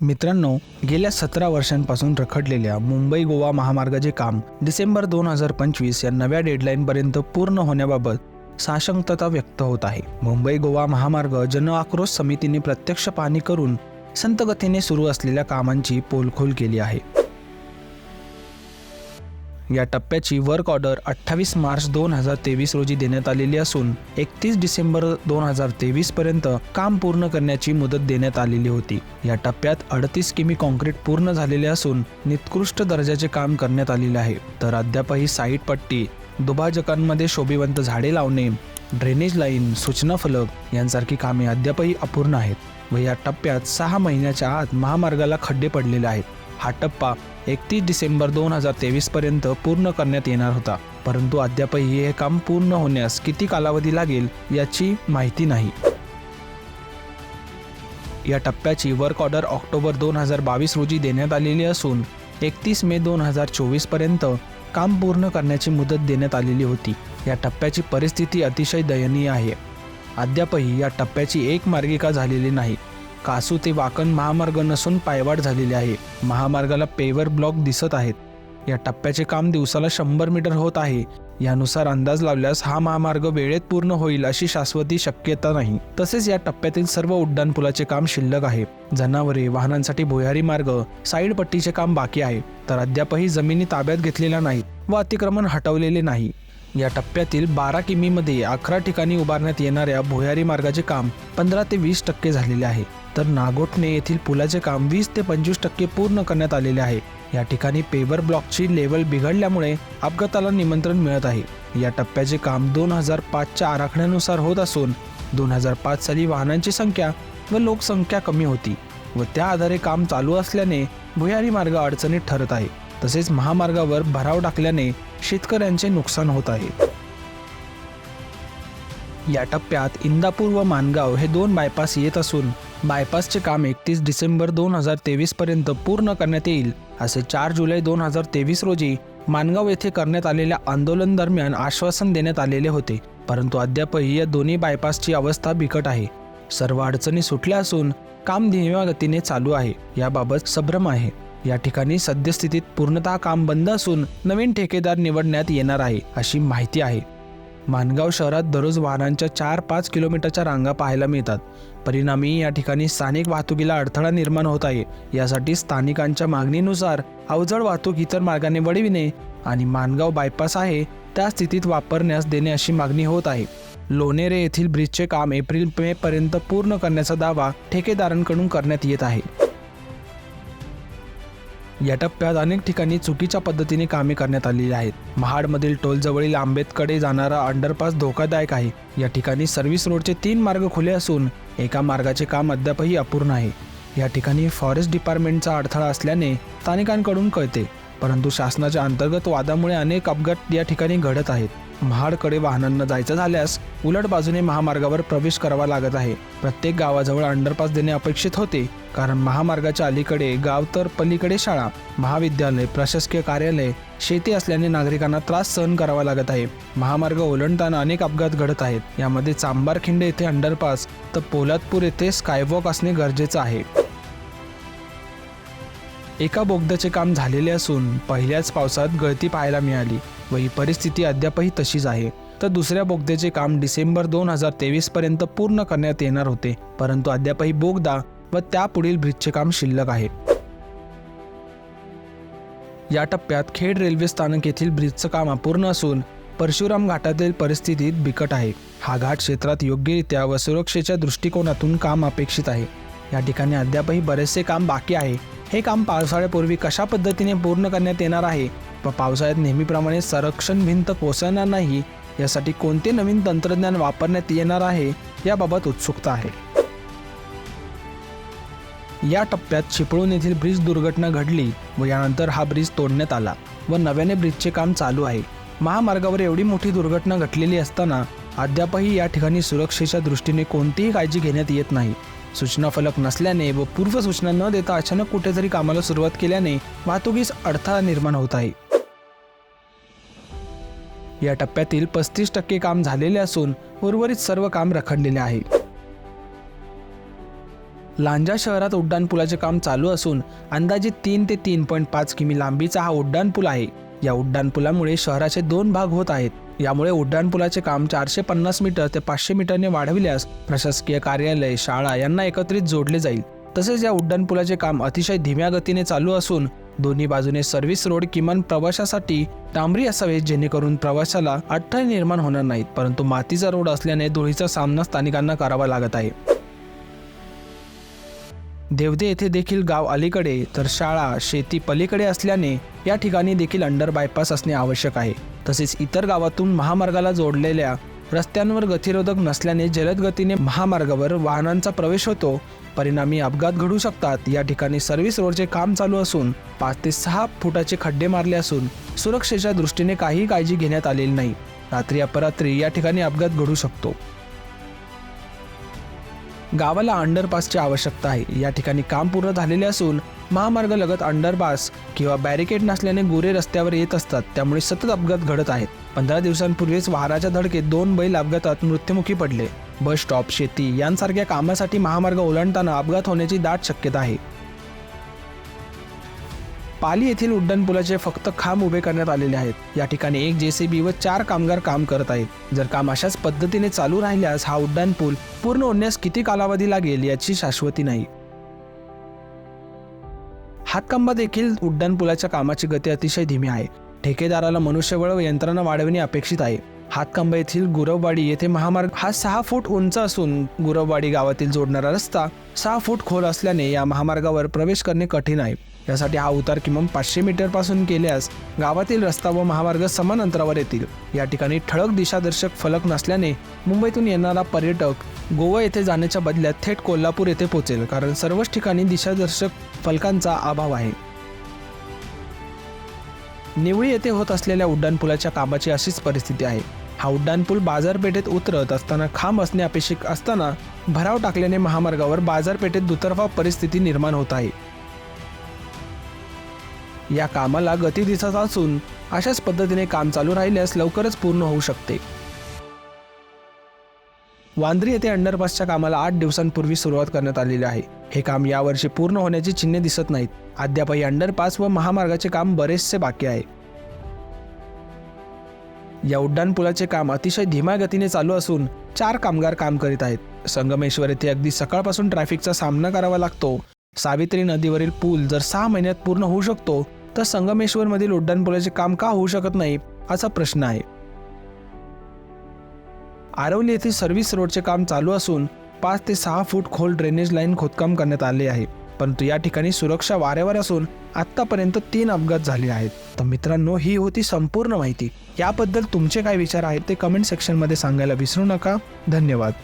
मित्रांनो गेल्या सतरा वर्षांपासून रखडलेल्या मुंबई गोवा महामार्गाचे काम डिसेंबर दोन हजार पंचवीस या नव्या डेडलाईनपर्यंत पूर्ण होण्याबाबत साशंकता व्यक्त होत आहे. मुंबई गोवा महामार्ग जन आक्रोश समितीने प्रत्यक्ष पाहणी करून संतगतीने सुरू असलेल्या कामांची पोलखोल केली आहे. या टप्प्याची वर्क ऑर्डर अठ्ठावीस मार्च दोन हजार तेवीस रोजी देण्यात आलेली असून एकतीस डिसेंबर दोन हजार तेवीस पर्यंत काम पूर्ण करण्याची मुदत देण्यात आलेली होती. या टप्प्यात अडतीस किमी कॉन्क्रीट पूर्ण झालेले असून निकृष्ट दर्जाचे काम करण्यात आलेले आहे. तर अद्यापही साईट पट्टी दुभाजकांमध्ये शोभिवंत झाडे लावणे ड्रेनेज लाईन सूचना फलक यांसारखी कामे अद्यापही अपूर्ण आहेत व या टप्प्यात सहा महिन्याच्या आत महामार्गाला खड्डे पडलेले आहेत. हा टप्पा एकतीस डिसेंबर दोन हजार तेवीस पर्यंत पूर्ण करण्यात येणार होता. परंतु अद्यापही हे काम पूर्ण होण्यास किती कालावधी लागेल याची माहिती नाही. या टप्प्याची वर्क ऑर्डर ऑक्टोबर दोन हजार बावीस रोजी देण्यात आलेली असून एकतीस मे दोन हजार चोवीसपर्यंत काम पूर्ण करण्याची मुदत देण्यात आलेली होती. या टप्प्याची परिस्थिती अतिशय दयनीय आहे. अद्यापही या टप्प्याची एक मार्गिका झालेली नाही. कासू ते वाकण महामार्ग नसून पायवाट झालेली आहे. महामार्गाला पेवर ब्लॉक दिसत आहेत. या टप्प्याचे काम दिवसाला शंभर मीटर होत आहे. यानुसार अंदाज लावल्यास हा महामार्ग वेळेत पूर्ण होईल अशी शाश्वती शक्यता नाही. तसेच या टप्प्यातील सर्व उड्डाणपुलाचे काम शिल्लक आहे. जनावरे वाहनांसाठी भुयारी मार्ग साईड पट्टीचे काम बाकी आहे. तर अद्यापही जमिनी ताब्यात घेतलेल्या नाहीत व अतिक्रमण हटवलेले नाही. या टप्प्यातील बारा किमीमध्ये अकरा ठिकाणी उभारण्यात येणाऱ्या भुयारी मार्गाचे काम पंधरा ते वीस टक्के झालेले आहे. तर नागोठणे येथील पुलाचे काम वीस ते पंचवीस टक्के पूर्ण करण्यात आलेले आहे. या ठिकाणी पेवर ब्लॉकची लेवल बिघडल्यामुळे अपघाताला निमंत्रण मिळत आहे. या टप्प्याचे काम दोन हजार पाचच्या आराखड्यानुसार होत असून दोन हजार पाच साली वाहनांची संख्या व लोकसंख्या कमी होती व त्या आधारे काम चालू असल्याने भुयारी मार्ग अडचणीत ठरत आहे. तसेच महामार्गावर भराव टाकल्याने शेतकऱ्यांचे नुकसान होत आहे. या टप्प्यात इंदापूर व मानगाव हे दोन बायपास येत असून बायपासचे काम एकतीस डिसेंबर दोन हजार तेवीसपर्यंत पूर्ण करण्यात येईल असे चार जुलै दोन हजार तेवीस रोजी मानगाव येथे करण्यात आलेल्या आंदोलन दरम्यान आश्वासन देण्यात आलेले होते. परंतु अद्यापही या दोन्ही बायपासची अवस्था बिकट आहे. सर्व अडचणी सुटल्या असून काम धीम्या गतीने चालू आहे याबाबत संभ्रम आहे. या ठिकाणी सद्यस्थितीत पूर्णतः काम बंद असून नवीन ठेकेदार निवडण्यात येणार आहे अशी माहिती आहे. माणगाव शहरात दररोज वाहनांच्या चार पाच किलोमीटरच्या रांगा पाहायला मिळतात. परिणामी या ठिकाणी स्थानिक वाहतुकीला अडथळा निर्माण होत आहे. यासाठी स्थानिकांच्या मागणीनुसार अवजड वाहतूक इतर मार्गाने वळविणे आणि मानगाव बायपास आहे त्या स्थितीत वापरण्यास देणे अशी मागणी होत आहे. लोणेरे येथील ब्रिजचे काम एप्रिल मे पर्यंत पूर्ण करण्याचा दावा ठेकेदारांकडून करण्यात येत आहे. या टप्प्यात अनेक ठिकाणी चुकीच्या पद्धतीने कामे करण्यात आलेली आहेत. महाडमधील टोलजवळील आंबेतकडे जाणारा अंडरपास धोकादायक आहे. या ठिकाणी सर्व्हिस रोडचे तीन मार्ग खुले असून एका मार्गाचे काम अद्यापही अपूर्ण आहे. या ठिकाणी फॉरेस्ट डिपार्टमेंटचा अडथळा असल्याने स्थानिकांकडून कळते. परंतु शासनाच्या अंतर्गत वादामुळे अनेक अपघात या ठिकाणी घडत आहेत. महाडकडे वाहनांना जायचं झाल्यास उलट बाजूने महामार्गावर प्रवेश करावा लागत आहे. प्रत्येक गावाजवळ अंडरपास देणे अपेक्षित होते कारण महामार्गाच्या अलीकडे गाव तर पलीकडे शाळा महाविद्यालय प्रशासकीय कार्यालय शेती असल्याने नागरिकांना त्रास सहन करावा लागत आहे. महामार्ग ओलांडताना अनेक अपघात घडत आहेत. यामध्ये चांबारखिंड येथे अंडरपास तर पोलादपूर येथे स्कायवॉक असणे गरजेचं आहे. एका बोगद्याचे काम झालेले असून पहिल्याच पावसात गळती पाहायला मिळाली व ही परिस्थिती अद्यापही तशीच आहे. तर दुसऱ्या बोगद्याचे काम डिसेंबर दोन हजार तेवीस पर्यंत पूर्ण करण्यात येणार होते परंतु अद्यापही बोगदा व त्यापुढील ब्रिजचे काम शिल्लक आहे. या टप्प्यात खेड रेल्वे स्थानक येथील ब्रिजचं काम अपूर्ण असून परशुराम घाटातील परिस्थितीत बिकट आहे. हा घाट क्षेत्रात योग्यरित्या व सुरक्षेच्या दृष्टिकोनातून काम अपेक्षित आहे. या ठिकाणी अद्यापही बरेचसे काम बाकी आहे. हे काम पावसाळ्यापूर्वी कशा पद्धतीने पूर्ण करण्यात येणार आहे? व पावसाळ्यात नेहमीप्रमाणे संरक्षण भिंत कोसळणार नाही यासाठी कोणते नवीन तंत्रज्ञान वापरण्यात येणार आहे याबाबत उत्सुकता आहे. या टप्प्यात चिपळूण येथील ब्रिज दुर्घटना घडली व यानंतर हा ब्रिज तोडण्यात आला व नव्याने ब्रिजचे काम चालू आहे. महामार्गावर एवढी मोठी दुर्घटना घटलेली असताना अद्यापही या ठिकाणी सुरक्षेच्या दृष्टीने कोणतीही काळजी घेण्यात येत नाही. सूचना फलक नसल्याने व पूर्वसूचना न देता अचानक कुठेतरी कामाला सुरुवात केल्याने वाहतुकीस अडथळा निर्माण होत आहे. या टप्प्यातील पस्तीस टक्के काम झालेले असून उर्वरित सर्व काम रखडलेले आहे. लांजा शहरात उड्डाणपुलाचे काम चालू असून अंदाजे तीन ते तीन पॉईंट पाच किमी लांबीचा हा उड्डाणपूल आहे. या उड्डाणपुलामुळे शहराचे दोन भाग होत आहेत. यामुळे उड्डाणपुलाचे काम चारशे पन्नास मीटर ते पाचशे मीटरने वाढविल्यास प्रशासकीय कार्यालय शाळा यांना एकत्रित जोडले जाईल. तसेच या उड्डाणपुलाचे काम अतिशय धीम्या गतीने चालू असून दोन्ही बाजूने सर्व्हिस रोड किमान प्रवाशासाठी डांबरी असावे जेणेकरून प्रवाशाला अडथळे निर्माण होणार नाहीत. परंतु मातीचा रोड असल्याने धुळीचा सामना स्थानिकांना करावा लागत आहे. देवदे येथे देखील गाव अलीकडे तर शाळा शेती पलीकडे असल्याने या ठिकाणी देखील अंडर बायपास असणे आवश्यक आहे. तसेच इतर गावातून महामार्गाला जोडलेल्या रस्त्यांवर गतिरोधक नसल्याने जलद गतीने महामार्गावर वाहनांचा प्रवेश होतो. परिणामी अपघात घडू शकतात. या ठिकाणी सर्व्हिस रोडचे काम चालू असून पाच ते सहा फुटाचे खड्डे मारले असून सुरक्षेच्या दृष्टीने काही काळजी घेण्यात आलेली नाही. रात्री अपरात्री या ठिकाणी अपघात घडू शकतो. गावाला अंडरपासची आवश्यकता आहे. या ठिकाणी काम पूर्ण झालेले असून महामार्गालगत अंडरपास किंवा बॅरिकेड नसल्याने गुरे रस्त्यावर येत असतात. त्यामुळे सतत अपघात घडत आहेत. पंधरा दिवसांपूर्वीच वाहनाच्या धडकेत दोन बैल अपघातात मृत्युमुखी पडले. बस स्टॉप शेती यांसारख्या कामासाठी महामार्ग ओलांडताना अपघात होण्याची दाट शक्यता आहे. पाली येथील उड्डाणपुलाचे फक्त खांब उभे करण्यात आलेले आहेत. या ठिकाणी एक जेसीबी व चार कामगार काम करत आहेत. जर काम अशाच पद्धतीने चालू राहिल्यास हा उड्डाणपूल पूर्ण होण्यास किती कालावधी लागेल याची शाश्वती नाही. हातकंबा देखील उड्डाणपुलाच्या कामाची गती अतिशय धीमी आहे. ठेकेदाराला मनुष्यबळ व यंत्रणा वाढविणे अपेक्षित आहे. हातकंबा येथील गुरववाडी येथे महामार्ग हा सहा फूट उंच असून गुरववाडी गावातील जोडणारा रस्ता सहा फूट खोल असल्याने या महामार्गावर प्रवेश करणे कठीण आहे. यासाठी हा उतार किमान पाचशे मीटरपासून केल्यास गावातील रस्ता व महामार्ग समान अंतरावर येतील. या ठिकाणी ठळक दिशादर्शक फलक नसल्याने मुंबईतून येणारा पर्यटक गोवा येथे जाण्याच्या बदल्यात थेट कोल्हापूर येथे पोहोचेल कारण सर्वच ठिकाणी दिशादर्शक फलकांचा अभाव आहे. निवळी येथे होत असलेल्या उड्डाणपुलाच्या कामाची अशीच परिस्थिती आहे. हा उड्डाणपूल बाजारपेठेत उतरत असताना खांब असणे अपेक्षित असताना भराव टाकल्याने महामार्गावर बाजारपेठेत दुतर्फा परिस्थिती निर्माण होत आहे. या कामाला गती दिसत असून अशाच पद्धतीने काम चालू राहिल्यास लवकरच पूर्ण होऊ शकते. वांद्री येथे अंडरपासच्या कामाला आठ दिवसांपूर्वी सुरुवात करण्यात आलेली आहे. हे काम यावर्षी पूर्ण होण्याची चिन्हे दिसत नाहीत. अद्यापही अंडरपास व महामार्गाचे काम बरेचसे बाकी आहे. या उड्डाणपुलाचे काम अतिशय धीमा गतीने चालू असून चार कामगार काम करीत आहेत. संगमेश्वर येथे अगदी सकाळपासून ट्रॅफिकचा सामना करावा लागतो. सावित्री नदीवरील पूल जर सहा महिन्यात पूर्ण होऊ शकतो तर संगमेश्वरमधील उड्डाणपुलाचे काम का होऊ शकत नाही असा प्रश्न आहे. आरवली येथील सर्व्हिस रोडचे काम चालू असून पाच ते सहा फूट खोल ड्रेनेज लाईन खोदकाम करण्यात आले आहे. परंतु या ठिकाणी सुरक्षा वाऱ्यावर असून आत्तापर्यंत तीन अपघात झाले आहेत. तर मित्रांनो ही होती संपूर्ण माहिती. याबद्दल तुमचे काय विचार आहेत ते कमेंट सेक्शनमध्ये सांगायला विसरू नका. धन्यवाद.